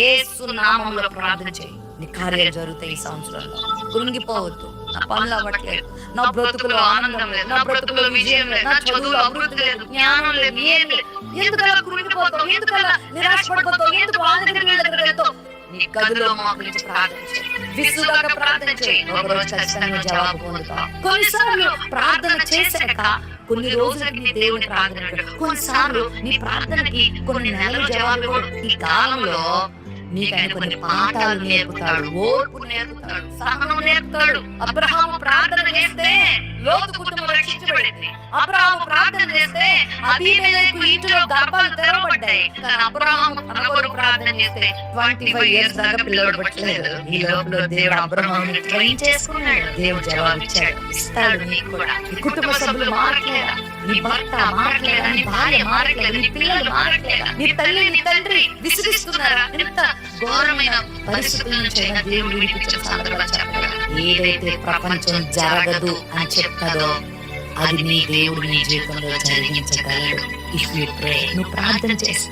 ఏసు నామంలో ప్రార్థన చేయి. నీ కార్యాలు జరుగుతాయి ఈ సంవత్సరంలో. కృంగిపోవద్దు నా పనులు అవ్వట్లేదు. నా బ్రతుకులో ఆనందం లేదు. నా బ్రతుకులో విజయం లేదు. నా చదువులో అభివృద్ధి లేదు. జ్ఞానం లేదు. ఏం లేదు. ఎందుకలా కృంగిపోతావు ఎందుకలా నిరాశపడిపోతావు? ఎందుకు వాళ్ళ దగ్గరికి వీళ్ళ దగ్గరికి వెళ్తావు? నీ గదిలో మోకరించి ప్రార్థన చేయి. విసుగాక ప్రార్థన చేయి. ఒకరోజు ఖచ్చితంగా జవాబు పొందుతావు కొన్నిసార్లు ప్రార్థన చేశాక కొన్ని రోజులకి నీ దేవుని ప్రార్థన కొన్నిసార్లు నీ ప్రార్థనకి కొన్ని నెలలు జవాబు ఈ కాలంలో నీకు ఆయన కొన్ని పాఠాలు నేర్పుతాడు ఓర్పు నేర్పుతాడు సహనం నేర్పుతాడు. అబ్రహాము ప్రార్థన చేస్తే లోతు కుటుంబం రక్షించబడింది. అబ్రహాము ప్రార్థన చేస్తే అబీమెలెకు ఇంటిలో గర్భాలు తెరవబడ్డాయి. కానీ అబ్రహాము తన కొరకు ప్రార్థన చేస్తే ట్వంటీ ఫైవ్ ఇయర్స్ దాకా పిల్లలు పట్టలేదు. ఈ లోపల దేవుడు అబ్రహాం ట్రైన్ చేసుకున్నాడు. దేవుడు జవాబు ఇచ్చాడు. ఇస్తాడు నీకు కూడా. నీ కుటుంబ సభ్యులు మారట్లేదా? నీ భర్త మారట్లేదా? నీ భార్య మారట్లేదా? నీ పిల్లలు మారట్లేదా? నీ తల్లి నీ తండ్రి విసిగిస్తున్నారా ఎంత ఘోరమైన పరిస్థితుల నుంచి దేవుడు విడిపించిన సందర్భాలు చెప్పగలరు? ఏదైతే ప్రపంచం జరగదు అని చెప్తాదో అది నీ దేవుడు నీ జీవితంలో జరిగించగలడు. ఇఫ్ యూ ప్రే నువ్వు ప్రార్థన చేస్తే